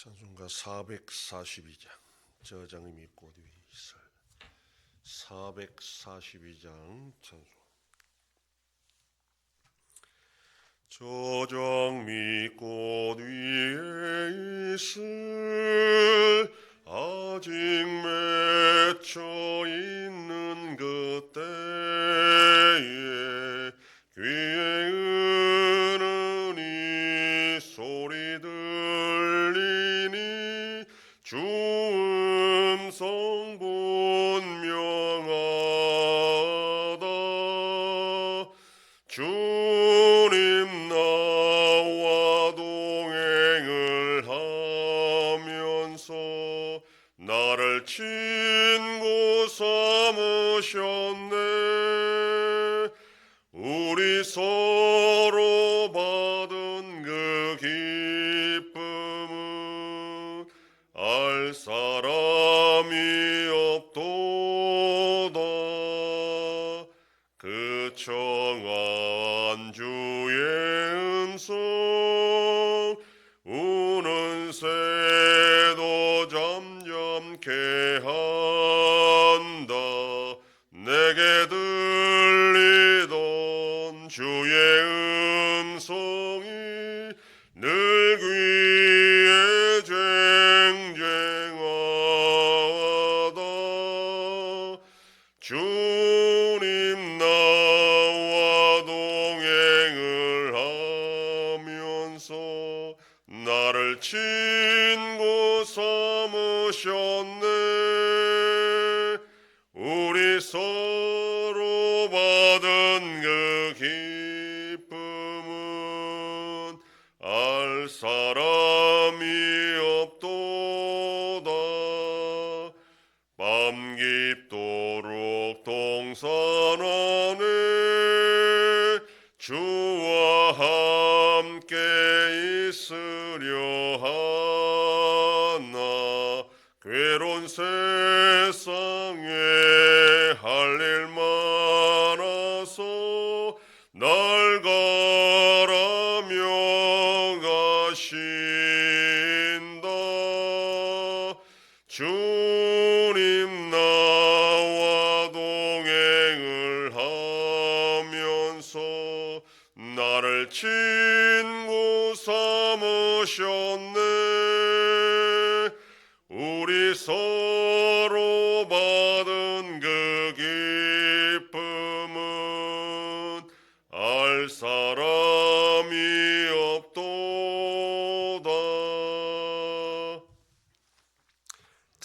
찬송가 442장 저장이 믿고 위설 442장 찬송. 저장 믿고 위에 있을 아직 맺혀 있는 그때에 귀에 주 음성 분명하다. 주님 나와 동행을 하면서 나를 친구 삼으셨네. 우리 서로 주의 음성이 늘 귀에 쟁쟁하다. 주님 나와 동행을 하면서 나를 친구 삼으셨네. 우리 서 세상에 할 일 많아서 날 가라며 가신다. 주님 나와 동행을 하면서 나를 친구 삼으셨네. 우리 서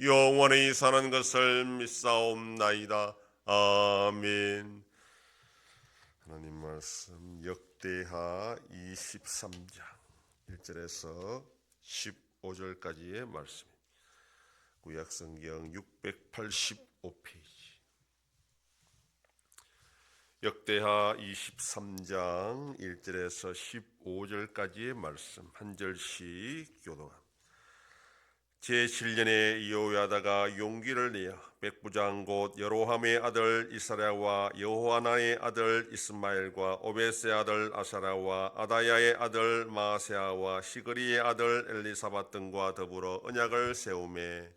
영원히 사는 것을 믿사옵나이다. 아멘. 하나님 말씀 역대하 23장 1절에서 15절까지의 말씀. 구약 성경 685페이지. 역대하 23장 1절에서 15절까지의 말씀 한 절씩 교동합니다. 제7년에 여호야다가 용기를 내어 백부장 곧 여로함의 아들 이스라와 여호하나의 아들 이스마엘과 오베스의 아들 아사라와 아다야의 아들 마세아와 시그리의 아들 엘리사밧 등과 더불어 언약을 세우매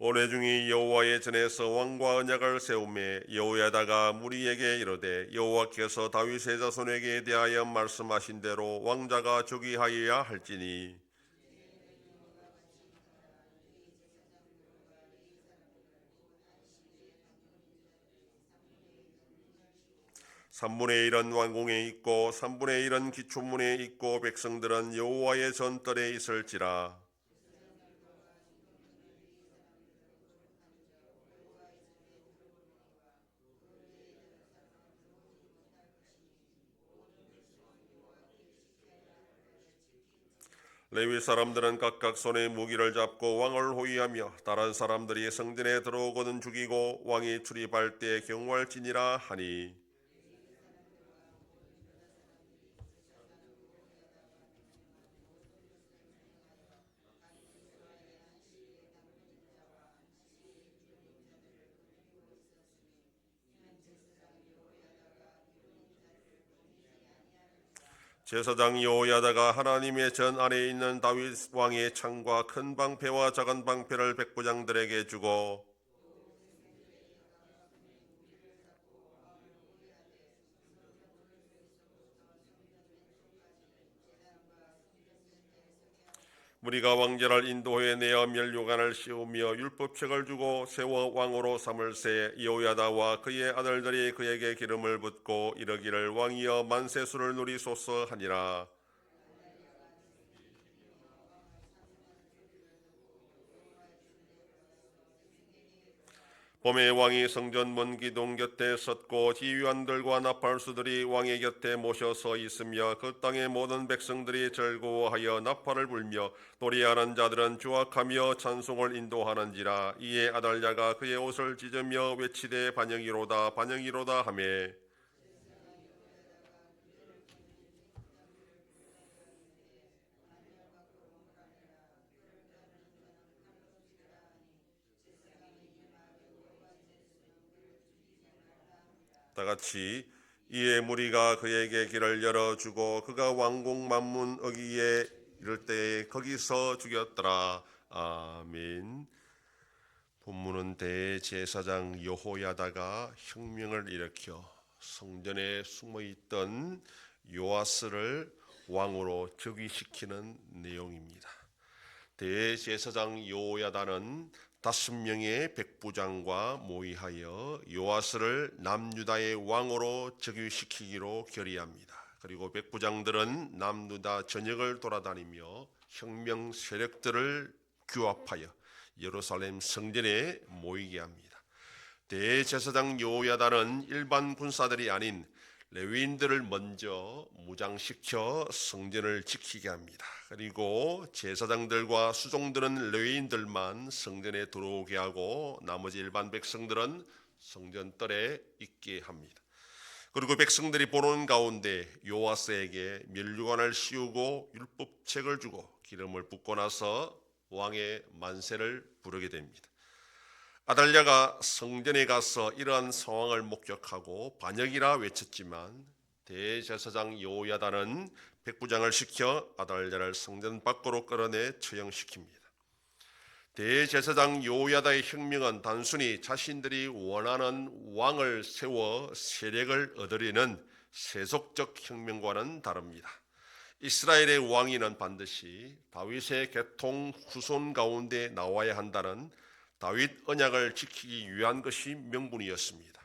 올해 중에 여호와의 전에서 왕과 언약을 세우매 여호야다가 무리에게 이르되 여호와께서 다윗의 자손에게 대하여 말씀하신 대로 왕자가 즉위하여야 할지니. 삼분의 1은 왕궁에 있고 삼분의 1은 기초문에 있고 백성들은 여호와의 전떨에 있을지라 레위 사람들은 각각 손에 무기를 잡고 왕을 호위하며 다른 사람들이 성전에 들어오거든 죽이고 왕이 출입할 때 경활지니라 하니 제사장 여호야다가 하나님의 전 안에 있는 다윗 왕의 창과 큰 방패와 작은 방패를 백부장들에게 주고 무리가 왕제를 인도해 내어 멸류관을 씌우며 율법책을 주고 세워 왕으로 삼을새 여호야다와 그의 아들들이 그에게 기름을 붓고 이르기를 왕이여 만세수를 누리소서 하니라 봄에 왕이 성전 문 기둥 곁에 섰고 지휘관들과 나팔수들이 왕의 곁에 모셔 서 있으며 그 땅의 모든 백성들이 즐거워하여 나팔을 불며 노래하는 자들은 주악하며 찬송을 인도하는지라. 이에 아달랴가 그의 옷을 찢으며 외치되 반영이로다 반영이로다 하매 다 같이 이에 무리가 그에게 길을 열어주고 그가 왕궁 만문 어기에 이를 때 거기서 죽였더라 아멘 본문은 대제사장 여호야다가 혁명을 일으켜 성전에 숨어 있던 요아스를 왕으로 즉위시키는 내용입니다. 대제사장 요야다는 다섯 명의 백부장과 모의하여 요아스를 남유다의 왕으로 즉위시키기로 결의합니다. 그리고 백부장들은 남유다 전역을 돌아다니며 혁명 세력들을 규합하여 예루살렘 성전에 모이게 합니다. 대제사장 요야다는 일반 군사들이 아닌 레위인들을 먼저 무장시켜 성전을 지키게 합니다. 그리고 제사장들과 수종들은 레위인들만 성전에 들어오게 하고 나머지 일반 백성들은 성전뜰에 있게 합니다. 그리고 백성들이 보는 가운데 요아스에게 멸류관을 씌우고 율법책을 주고 기름을 붓고 나서 왕의 만세를 부르게 됩니다. 아달랴가 성전에 가서 이러한 상황을 목격하고 반역이라 외쳤지만 대제사장 요야다는 백부장을 시켜 아달랴를 성전 밖으로 끌어내 처형시킵니다. 대제사장 요야다의 혁명은 단순히 자신들이 원하는 왕을 세워 세력을 얻으려는 세속적 혁명과는 다릅니다. 이스라엘의 왕위는 반드시 다윗의 계통 후손 가운데 나와야 한다는 다윗 언약을 지키기 위한 것이 명분이었습니다.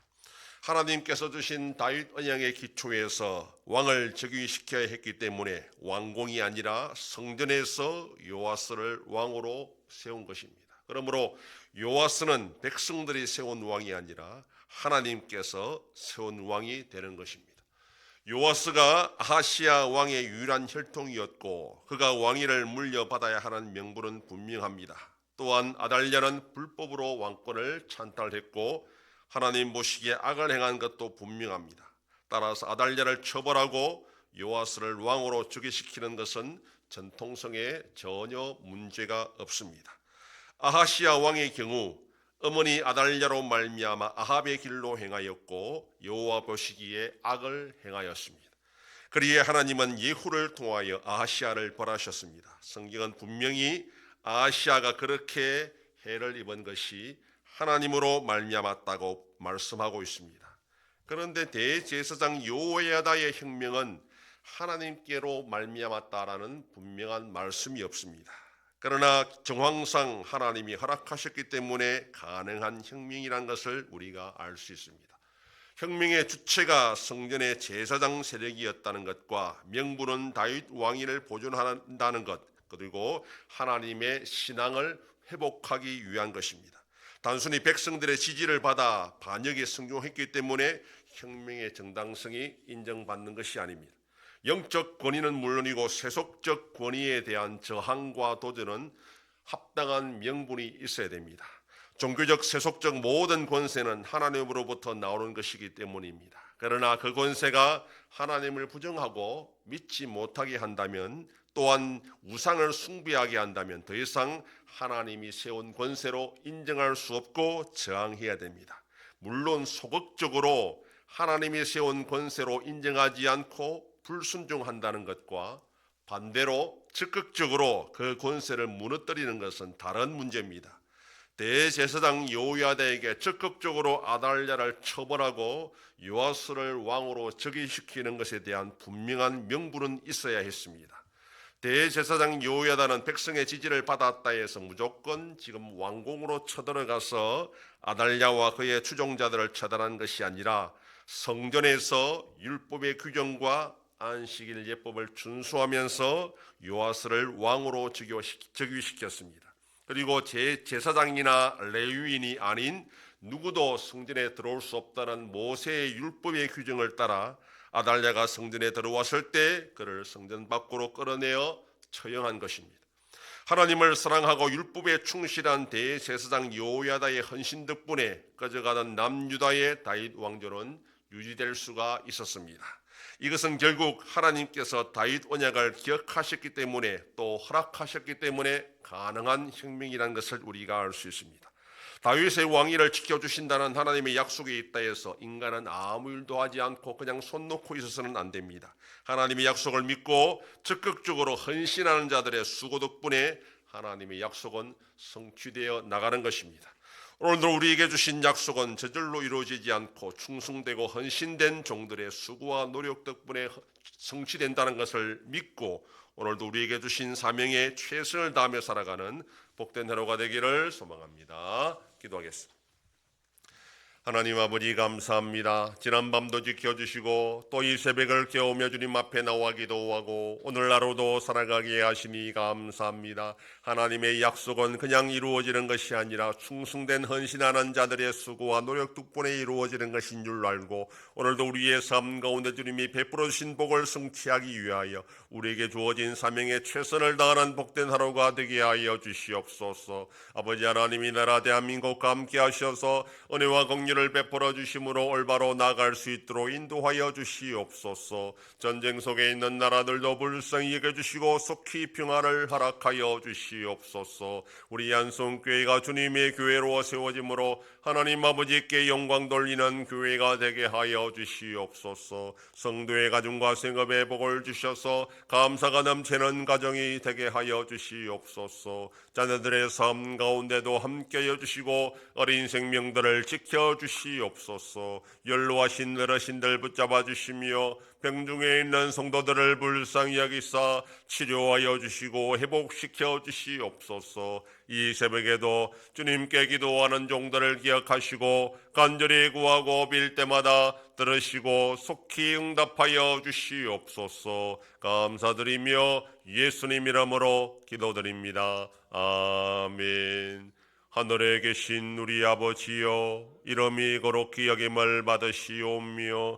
하나님께서 주신 다윗 언약의 기초에서 왕을 즉위시켜야 했기 때문에 왕궁이 아니라 성전에서 요아스를 왕으로 세운 것입니다. 그러므로 요아스는 백성들이 세운 왕이 아니라 하나님께서 세운 왕이 되는 것입니다. 요아스가 아하시아 왕의 유일한 혈통이었고 그가 왕위를 물려받아야 하는 명분은 분명합니다. 또한 아달랴는 불법으로 왕권을 찬탈했고 하나님 보시기에 악을 행한 것도 분명합니다. 따라서 아달랴를 처벌하고 요아스를 왕으로 즉위시키는 것은 전통성에 전혀 문제가 없습니다. 아하시아 왕의 경우 어머니 아달랴로 말미암아 아합의 길로 행하였고 여호와 보시기에 악을 행하였습니다. 그리에 하나님은 예후를 통하여 아하시아를 벌하셨습니다. 성경은 분명히 아시아가 그렇게 해를 입은 것이 하나님으로 말미암았다고 말씀하고 있습니다. 그런데 대제사장 요야다의 혁명은 하나님께로 말미암았다라는 분명한 말씀이 없습니다. 그러나 정황상 하나님이 허락하셨기 때문에 가능한 혁명이란 것을 우리가 알 수 있습니다. 혁명의 주체가 성전의 제사장 세력이었다는 것과 명분은 다윗 왕위를 보존한다는 것 그리고 하나님의 신앙을 회복하기 위한 것입니다. 단순히 백성들의 지지를 받아 반역에 성공했기 때문에 혁명의 정당성이 인정받는 것이 아닙니다. 영적 권위는 물론이고 세속적 권위에 대한 저항과 도전은 합당한 명분이 있어야 됩니다. 종교적 세속적 모든 권세는 하나님으로부터 나오는 것이기 때문입니다. 그러나 그 권세가 하나님을 부정하고 믿지 못하게 한다면 또한 우상을 숭배하게 한다면 더 이상 하나님이 세운 권세로 인정할 수 없고 저항해야 됩니다. 물론 소극적으로 하나님이 세운 권세로 인정하지 않고 불순종한다는 것과 반대로 적극적으로 그 권세를 무너뜨리는 것은 다른 문제입니다. 대제사장 요야다에게 적극적으로 아달랴를 처벌하고 요아스를 왕으로 즉위시키는 것에 대한 분명한 명분은 있어야 했습니다. 대제사장 요야다는 백성의 지지를 받았다 해서 무조건 지금 왕궁으로 쳐들어가서 아달랴와 그의 추종자들을 처단한 것이 아니라 성전에서 율법의 규정과 안식일 예법을 준수하면서 요아스를 왕으로 즉위시켰습니다. 그리고 제 제사장이나 레위인이 아닌 누구도 성전에 들어올 수 없다는 모세의 율법의 규정을 따라 아달랴가 성전에 들어왔을 때 그를 성전 밖으로 끌어내어 처형한 것입니다. 하나님을 사랑하고 율법에 충실한 대제사장 요야다의 헌신 덕분에 꺼져가던 남유다의 다윗 왕조는 유지될 수가 있었습니다. 이것은 결국 하나님께서 다윗 언약을 기억하셨기 때문에 또 허락하셨기 때문에 가능한 혁명이라는 것을 우리가 알 수 있습니다. 다윗의 왕위를 지켜주신다는 하나님의 약속이 있다 해서 인간은 아무 일도 하지 않고 그냥 손 놓고 있어서는 안 됩니다. 하나님의 약속을 믿고 적극적으로 헌신하는 자들의 수고 덕분에 하나님의 약속은 성취되어 나가는 것입니다. 오늘도 우리에게 주신 약속은 저절로 이루어지지 않고 충성되고 헌신된 종들의 수고와 노력 덕분에 성취된다는 것을 믿고 오늘도 우리에게 주신 사명에 최선을 다하며 살아가는 복된 하루가 되기를 소망합니다. 기도하겠습니다. 하나님 아버지 감사합니다. 지난 밤도 지켜주시고 또 이 새벽을 깨우며 주님 앞에 나와 기도하고 오늘 하루도 살아가게 하시니 감사합니다. 하나님의 약속은 그냥 이루어지는 것이 아니라 충성된 헌신하는 자들의 수고와 노력 덕분에 이루어지는 것인 줄 알고 오늘도 우리의 삶 가운데 주님이 베풀어 주신 복을 성취하기 위하여 우리에게 주어진 사명에 최선을 다하는 복된 하루가 되게 하여 주시옵소서. 아버지 하나님이 나라 대한민국과 함께 하셔서 은혜와 공유를 베풀어 주심으로 올바로 나갈 수 있도록 인도하여 주시옵소서. 전쟁 속에 있는 나라들도 불쌍히 여겨 주시고 속히 평화를 허락하여 주시옵소서. 우리 양성교회가 주님의 교회로 세워짐으로 하나님 아버지께 영광 돌리는 교회가 되게 하여 주시옵소서. 성도의 가정과 생업에 복을 주셔서 감사가 넘치는 가정이 되게 하여 주시옵소서. 자녀들의 삶 가운데도 함께여 주시고 어린 생명들을 지켜 주시옵소서. 연로하신 어르신들 붙잡아 주시며 병중에 있는 성도들을 불쌍히 여기사 치료하여 주시고 회복시켜 주시옵소서. 이 새벽에도 주님께 기도하는 종들을 기억하시고 간절히 구하고 빌 때마다 들으시고 속히 응답하여 주시옵소서. 감사드리며 예수님 이름으로 기도드립니다. 아멘. 하늘에 계신 우리 아버지여 이름이 거룩히 여김을 받으시오며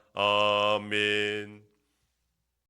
아멘.